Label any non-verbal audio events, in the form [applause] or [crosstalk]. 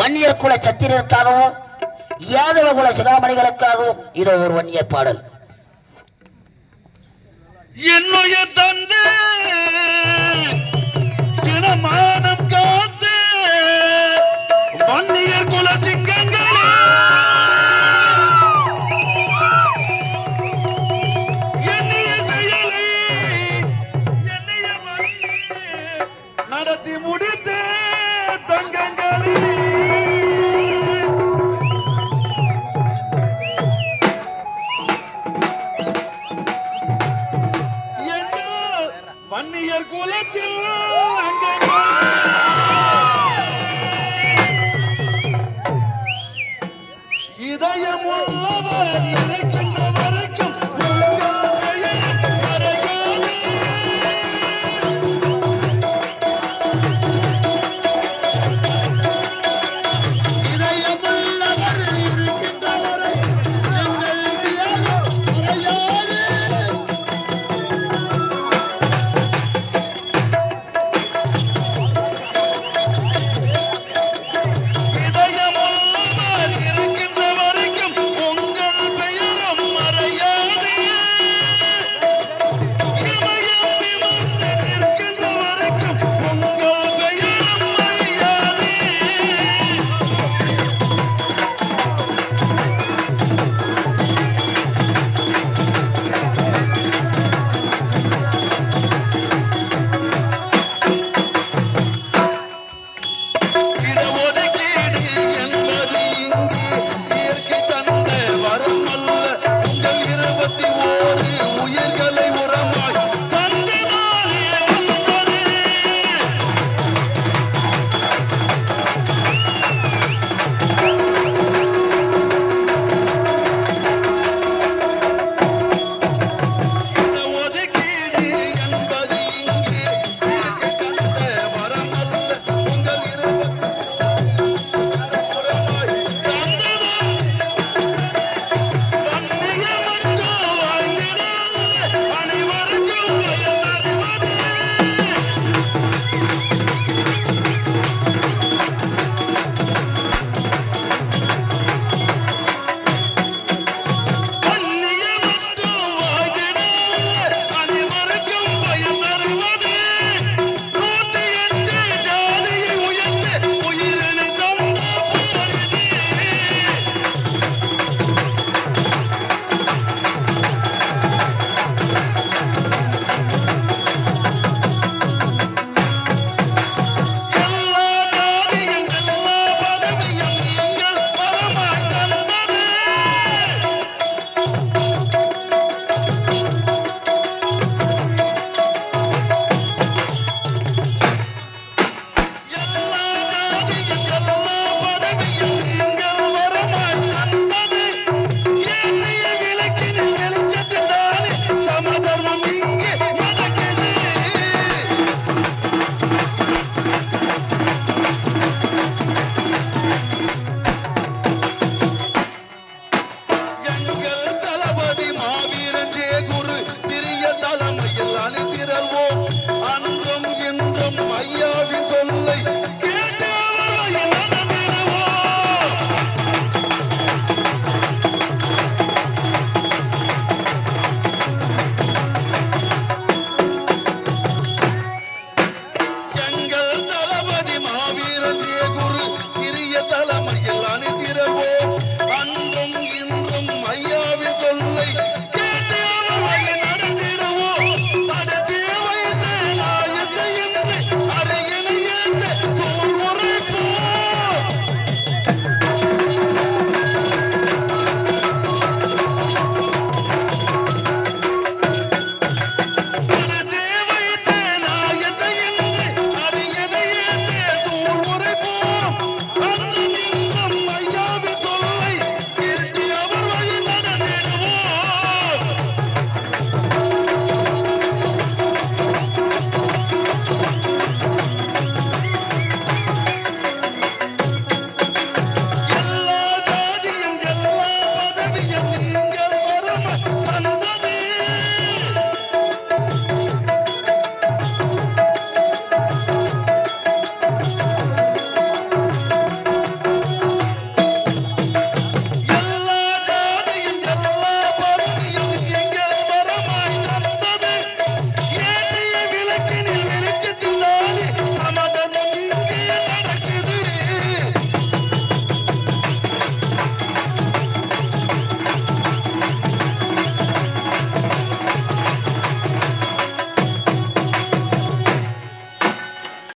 வன்னியர் குல சத்திரருக்காகவும் யாதவ குல சிதாமணிகளுக்காகவும் இதோ ஒரு வன்னிய பாடல். என்னுடைய தந்தை 啊 [laughs]